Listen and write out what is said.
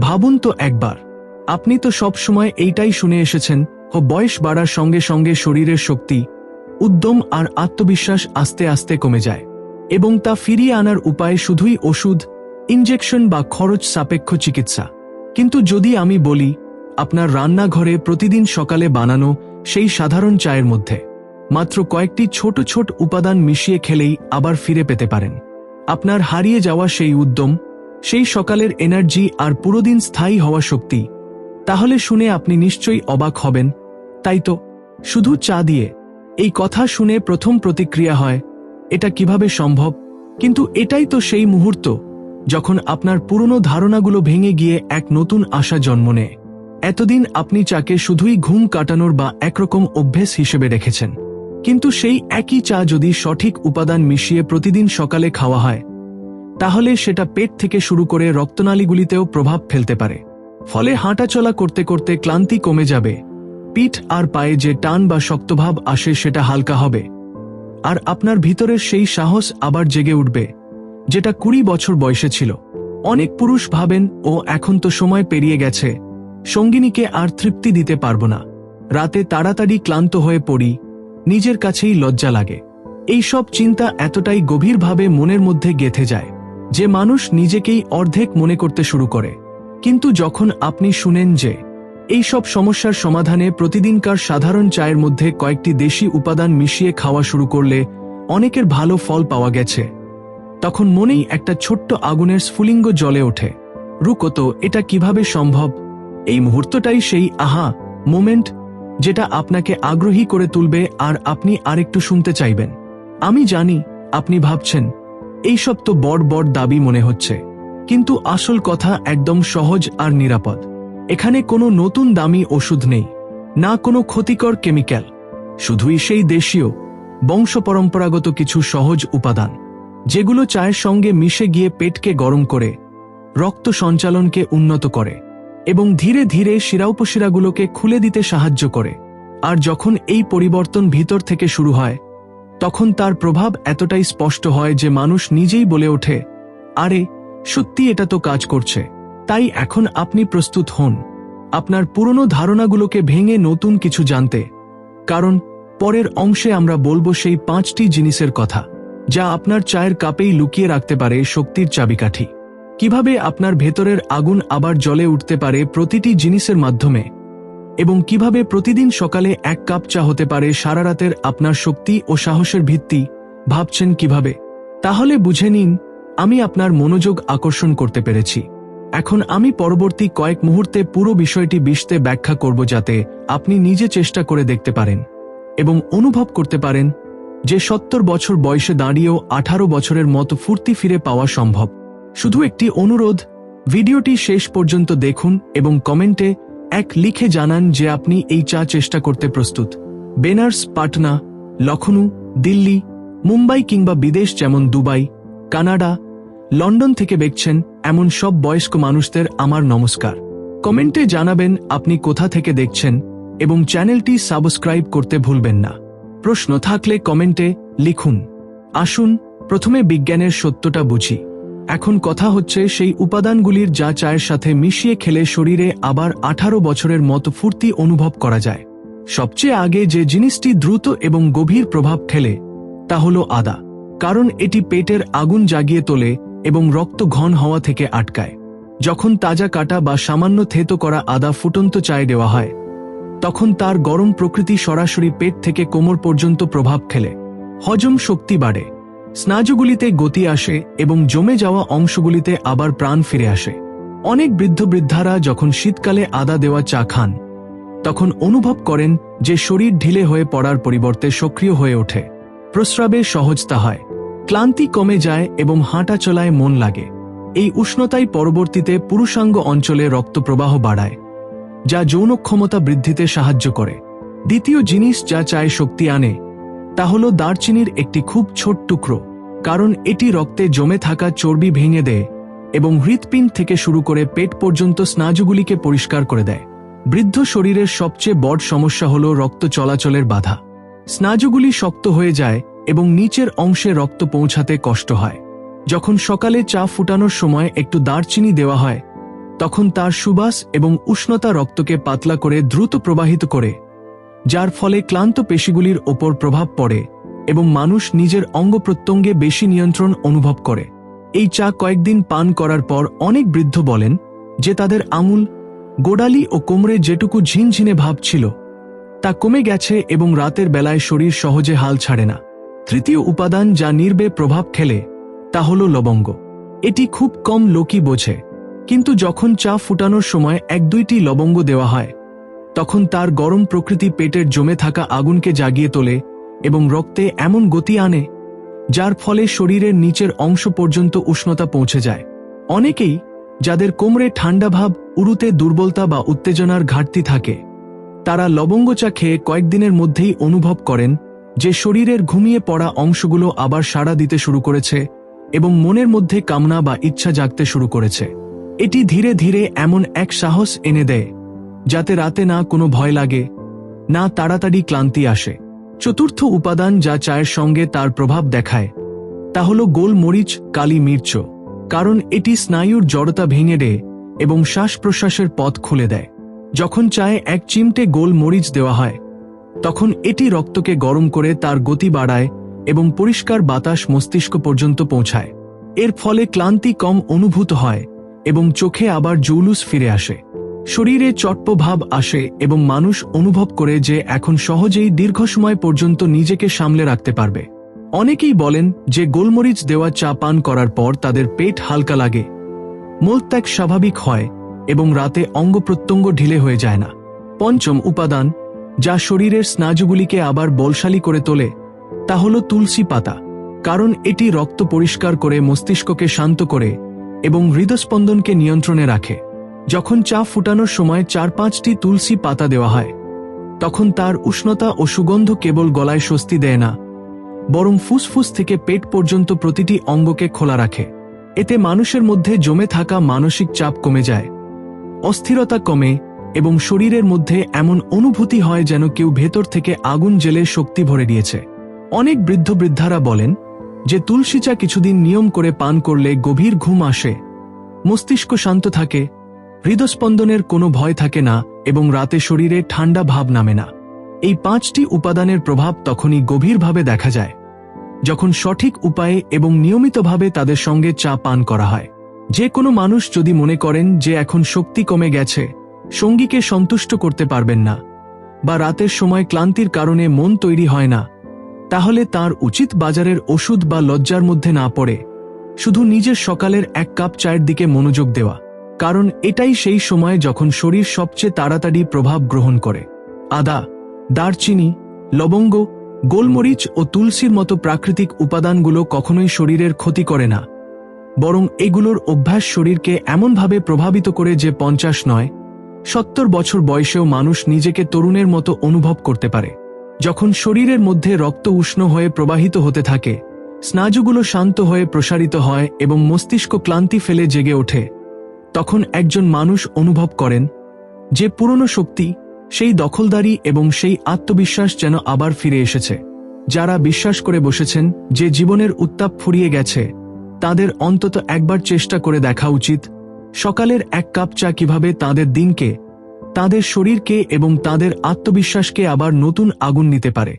ভাবুন তো একবার। আপনি তো সব সময় এইটাই শুনে এসেছেন, ও বয়স বাড়ার সঙ্গে সঙ্গে শরীরের শক্তি, উদ্যম আর আত্মবিশ্বাস আস্তে আস্তে কমে যায়। এবং তা ফিরিয়ে আনার উপায় শুধুই ওষুধ, ইনজেকশন বা খরচ সাপেক্ষ চিকিৎসা। কিন্তু যদি আমি বলি, আপনার রান্নাঘরে প্রতিদিন সকালে বানানো সেই সাধারণ চায়ের মধ্যে, মাত্র কয়েকটি ছোট ছোট উপাদান মিশিয়ে খেলেই আবার ফিরে পেতে পারেন। আপনার হারিয়ে যাওয়া সেই উদ্যম সেই সকালের এনার্জি আর পুরোদিন স্থায়ী হওয়া শক্তি। তাহলে শুনে আপনি নিশ্চয়ই অবাক হবেন। তাই তো, শুধু চা দিয়ে। এই কথা শুনে প্রথম প্রতিক্রিয়া হয়, এটা কীভাবে সম্ভব? কিন্তু এটাই তো সেই মুহূর্ত, যখন আপনার পুরনো ধারণাগুলো ভেঙে গিয়ে এক নতুন আশা জন্ম নেয়। এতদিন আপনি চাকে শুধুই ঘুম কাটানোর বা একরকম অভ্যেস হিসেবে রেখেছেন। কিন্তু সেই একই চা যদি সঠিক উপাদান মিশিয়ে প্রতিদিন সকালে খাওয়া হয় তাহলে সেটা পেট থেকে শুরু করে রক্তনালীগুলিতেও প্রভাব ফেলতে পারে। ফলে হাঁটাচলা করতে করতে ক্লান্তি কমে যাবে। পিঠ আর পায়ে যে টান বা শক্তভাব আসে সেটা হালকা হবে। আর আপনার ভিতরের সেই সাহস আবার জেগে উঠবে, যেটা কুড়ি বছর বয়সে ছিল। অনেক পুরুষ ভাবেন, ও, এখন তো সময় পেরিয়ে গেছে। সঙ্গিনীকে আর তৃপ্তি দিতে পারব না। রাতে তাড়াতাড়ি ক্লান্ত হয়ে পড়ি। নিজের কাছেই লজ্জা লাগে। এই সব চিন্তা এতটাই গভীরভাবে মনের মধ্যে গেথে যায়। যে মানুষ নিজেকেই অর্ধেক মনে করতে শুরু করে। কিন্তু যখন আপনি শুনেন যে, এই সব সমস্যার সমাধানে প্রতিদিনকার সাধারণ চায়ের মধ্যে কয়েকটি দেশি উপাদান মিশিয়ে খাওয়া শুরু করলে অনেকের ভালো ফল পাওয়া গেছে। তখন মনেই একটা ছোট্ট আগুনের স্ফুলিঙ্গ জ্বলে ওঠে। রুকত এটা কীভাবে সম্ভব? এই মুহূর্তটাই সেই আহা মোমেন্ট যেটা আপনাকে আগ্রহী করে তুলবে আর আপনি আরেকটু শুনতে চাইবেন। আমি জানি, আপনি ভাবছেন এইসব তো বড় বড় দাবি মনে হচ্ছে। কিন্তু আসল কথা একদম সহজ আর নিরাপদ। এখানে কোনো নতুন দামি ওষুধ নেই, না কোনো ক্ষতিকর কেমিক্যাল। শুধুই সেই দেশীয় বংশ পরম্পরাগত কিছু সহজ উপাদান, যেগুলো চায়ের সঙ্গে মিশে গিয়ে পেটকে গরম করে, রক্ত সঞ্চালনকে উন্নত করে, এবং ধীরে ধীরে শিরাউপশিরাগুলোকে খুলে দিতে সাহায্য করে। আর যখন এই পরিবর্তন ভিতর থেকে শুরু হয় তখন তার প্রভাব এতটাই স্পষ্ট হয় যে মানুষ নিজেই বলে ওঠে, আরে, সত্যি এটা তো কাজ করছে। তাই এখন আপনি প্রস্তুত হন। আপনার পুরনো ধারণাগুলোকে ভেঙে নতুন কিছু জানতে। কারণ, পরের অংশে আমরা বলব সেই পাঁচটি জিনিসের কথা, যা আপনার চায়ের কাপেই লুকিয়ে রাখতে পারে শক্তির চাবিকাঠি। কীভাবে আপনার ভেতরের আগুন আবার জলে উঠতে পারে প্রতিটি জিনিসের মাধ্যমে এবং কীভাবে প্রতিদিন সকালে এক কাপ চা হতে পারে সারা রাতের আপনার শক্তি ও সাহসের ভিত্তি, ভাবছেন কীভাবে? তাহলে বুঝে নিন, আমি আপনার মনোযোগ আকর্ষণ করতে পেরেছি। এখন আমি পরবর্তী কয়েক মুহূর্তে পুরো বিষয়টি বিশতে ব্যাখ্যা করব যাতে আপনি নিজে চেষ্টা করে দেখতে পারেন এবং অনুভব করতে পারেন যে সত্তর বছর বয়সে দাঁড়িয়েও আঠারো বছরের মতো ফুর্তি ফিরে পাওয়া সম্ভব। শুধু একটি অনুরোধ, ভিডিওটি শেষ পর্যন্ত দেখুন এবং কমেন্টে এক লিখে জানান যে আপনি এই চা চেষ্টা করতে প্রস্তুত। বেনার্স, পাটনা, লখনউ, দিল্লি, মুম্বাই কিংবা বিদেশ যেমন দুবাই, কানাডা, লন্ডন থেকে দেখছেন এমন সব বয়স্ক মানুষদের আমার নমস্কার। কমেন্টে জানাবেন আপনি কোথা থেকে দেখছেন এবং চ্যানেলটি সাবস্ক্রাইব করতে ভুলবেন না। প্রশ্ন থাকলে কমেন্টে লিখুন। আসুন, প্রথমে বিজ্ঞানের সত্যটা বুঝি। এখন কথা হচ্ছে সেই উপাদানগুলির যা চায়ের সাথে মিশিয়ে খেলে শরীরে আবার আঠারো বছরের মতো ফুর্তি অনুভব করা যায়। সবচেয়ে আগে যে জিনিসটি দ্রুত এবং গভীর প্রভাব ফেলে তা হল আদা। কারণ এটি পেটের আগুন জাগিয়ে তোলে এবং রক্ত ঘন হওয়া থেকে আটকায়। যখন তাজা কাটা বা সামান্য থেতো করা আদা ফুটন্ত চায়ে দেওয়া হয়, তখন তার গরম প্রকৃতি সরাসরি পেট থেকে কোমর পর্যন্ত প্রভাব ফেলে হজম শক্তি বাড়ে। স্নাজুগুলিতে গতি আসে এবং জমে যাওয়া অংশগুলিতে আবার প্রাণ ফিরে আসে। অনেক বৃদ্ধ বৃদ্ধারা যখন শীতকালে আদা দেওয়া চা খান, তখন অনুভব করেন যে শরীর ঢিলে হয়ে পড়ার পরিবর্তে সক্রিয় হয়ে ওঠে। প্রস্রাবে সহজতা হয়, ক্লান্তি কমে যায় এবং হাঁটা চলায় মন লাগে। এই উষ্ণতাই পরবর্তীতে পুরুষাঙ্গ অঞ্চলে রক্তপ্রবাহ বাড়ায়, যা যৌন ক্ষমতা বৃদ্ধিতে সাহায্য করে। দ্বিতীয় জিনিস যা চায় শক্তি আনে, তা হল দারচিনির একটি খুব ছোট টুকরো। কারণ এটি রক্তে জমে থাকা চর্বি ভেঙে দেয় এবং হৃৎপিণ্ড থেকে শুরু করে পেট পর্যন্ত স্নাজুগুলিকে পরিষ্কার করে দেয়। বৃদ্ধ শরীরের সবচেয়ে বড় সমস্যা হল রক্ত চলাচলের বাধা। স্নাজুগুলি শক্ত হয়ে যায় এবং নিচের অংশে রক্ত পৌঁছাতে কষ্ট হয়। যখন সকালে চা ফুটানোর সময় একটু দারচিনি দেওয়া হয়, তখন তার সুবাস এবং উষ্ণতা রক্তকে পাতলা করে দ্রুত প্রবাহিত করে, যার ফলে ক্লান্ত পেশিগুলির ওপর প্রভাব পড়ে। এবং মানুষ নিজের অঙ্গ প্রত্যঙ্গে বেশি নিয়ন্ত্রণ অনুভব করে। এই চা কয়েকদিন পান করার পর অনেক বৃদ্ধ বলেন যে তাদের আঙুল গোড়ালি ও কোমরে যেটুকু ঝিনঝিনে ভাব ছিল, তা কমে গেছে এবং রাতের বেলায় শরীর সহজে হাল ছাড়ে না। তৃতীয় উপাদান যা নির্বে প্রভাব খেলে, তা হল লবঙ্গ। এটি খুব কম লোকই বোঝে, কিন্তু যখন চা ফুটানোর সময় এক দুইটি লবঙ্গ দেওয়া হয়, তখন তার গরম প্রকৃতি পেটের জমে থাকা আগুনকে জাগিয়ে তোলে এবং রক্তে এমন গতি আনে, যার ফলে শরীরের নিচের অংশ পর্যন্ত উষ্ণতা পৌঁছে যায়। অনেকেই যাদের কোমরে ঠান্ডা ভাব, উরুতে দুর্বলতা বা উত্তেজনার ঘাটতি থাকে, তারা লবঙ্গ চা খেয়ে কয়েকদিনের মধ্যেই অনুভব করেন যে শরীরের ঘুমিয়ে পড়া অংশগুলো আবার সাড়া দিতে শুরু করেছে এবং মনের মধ্যে কামনা বা ইচ্ছা জাগতে শুরু করেছে। এটি ধীরে ধীরে এমন এক সাহস এনে দেয়, যাতে রাতে না কোনো ভয় লাগে, না তাড়াতাড়ি ক্লান্তি আসে। চতুর্থ উপাদান যা চায়ের সঙ্গে তার প্রভাব দেখায়, তা হল গোলমরিচ, কালি মির্চ, কারণ এটি স্নায়ুর জড়তা ভেঙে দেয় এবং শ্বাস প্রশ্বাসের পথ খুলে দেয়। যখন চায়ে এক চিমটে গোল মরিচ দেওয়া হয়, তখন এটি রক্তকে গরম করে তার গতি বাড়ায় এবং পরিষ্কার বাতাস মস্তিষ্ক পর্যন্ত পৌঁছায়। এর ফলে ক্লান্তি কম অনুভূত হয় এবং চোখে আবার জৌলুস ফিরে আসে। শরীরে চট্ট ভাব আসে এবং মানুষ অনুভব করে যে এখন সহজেই দীর্ঘ সময় পর্যন্ত নিজেকে সামলে রাখতে পারবে। অনেকেই বলেন যে গোলমরিচ দেওয়া চা পান করার পর তাদের পেট হালকা লাগে। মলত্যাগ স্বাভাবিক হয় এবং রাতে অঙ্গ প্রত্যঙ্গ ঢিলে হয়ে যায় না। পঞ্চম উপাদান, যা শরীরের স্নায়ুগুলিকে আবার বলশালী করে তোলে, তা হল তুলসী পাতা, কারণ এটি রক্ত পরিষ্কার করে মস্তিষ্ককে শান্ত করে এবং হৃদস্পন্দনকে নিয়ন্ত্রণে রাখে। যখন চা ফুটানোর সময় চার পাঁচটি তুলসী পাতা দেওয়া হয়, তখন তার উষ্ণতা ও সুগন্ধ কেবল গলায় স্বস্তি দেয় না, বরং ফুসফুস থেকে পেট পর্যন্ত প্রতিটি অঙ্গকে খোলা রাখে। এতে মানুষের মধ্যে জমে থাকা মানসিক চাপ কমে যায়, অস্থিরতা কমে এবং শরীরের মধ্যে এমন অনুভূতি হয় যেন কেউ ভেতর থেকে আগুন জেলে শক্তি ভরে দিয়েছে। অনেক বৃদ্ধ বৃদ্ধারা বলেন যে তুলসী চা কিছুদিন নিয়ম করে পান করলে গভীর ঘুম আসে, মস্তিষ্ক শান্ত থাকে হৃদস্পন্দনের কোনো ভয় থাকে না এবং রাতে শরীরে ঠান্ডা ভাব নামে না। এই পাঁচটি উপাদানের প্রভাব তখনই গভীরভাবে দেখা যায়, যখন সঠিক উপায়ে এবং নিয়মিতভাবে তাদের সঙ্গে চা পান করা হয়। যে কোনো মানুষ যদি মনে করেন যে এখন শক্তি কমে গেছে, সঙ্গীকে সন্তুষ্ট করতে পারবেন না, বা রাতের সময় ক্লান্তির কারণে মন তৈরি হয় না, তাহলে তার উচিত বাজারের ওষুধ বা লজ্জার মধ্যে না পড়ে। শুধু নিজের সকালের এক কাপ চায়ের দিকে মনোযোগ দেওয়া। কারণ এটাই সেই সময় যখন শরীর সবচেয়ে তাড়াতাড়ি প্রভাব গ্রহণ করে। আদা, দারচিনি, লবঙ্গ, গোলমরিচ ও তুলসীর মতো প্রাকৃতিক উপাদানগুলো কখনোই শরীরের ক্ষতি করে না। বরং এগুলোর অভ্যাস শরীরকে এমনভাবে প্রভাবিত করে যে পঞ্চাশ নয়, সত্তর বছর বয়সেও মানুষ নিজেকে তরুণের মতো অনুভব করতে পারে। যখন শরীরের মধ্যে রক্ত উষ্ণ হয়ে প্রবাহিত হতে থাকে, স্নায়ুগুলো শান্ত হয়ে প্রসারিত হয় এবং মস্তিষ্ক ক্লান্তি ফেলে জেগে ওঠে। তখন একজন মানুষ অনুভব করেন যে পুরনো শক্তি, সেই দখলদারি এবং সেই আত্মবিশ্বাস যেন আবার ফিরে এসেছে। যারা বিশ্বাস করে বসেছেন যে জীবনের উত্তাপ ফুরিয়ে গেছে, তাদের অন্তত একবার চেষ্টা করে দেখা উচিত, সকালের এক কাপ চা কীভাবে তাদের দিনকে, তাদের শরীরকে এবং তাদের আত্মবিশ্বাসকে আবার নতুন আগুন নিতে পারে।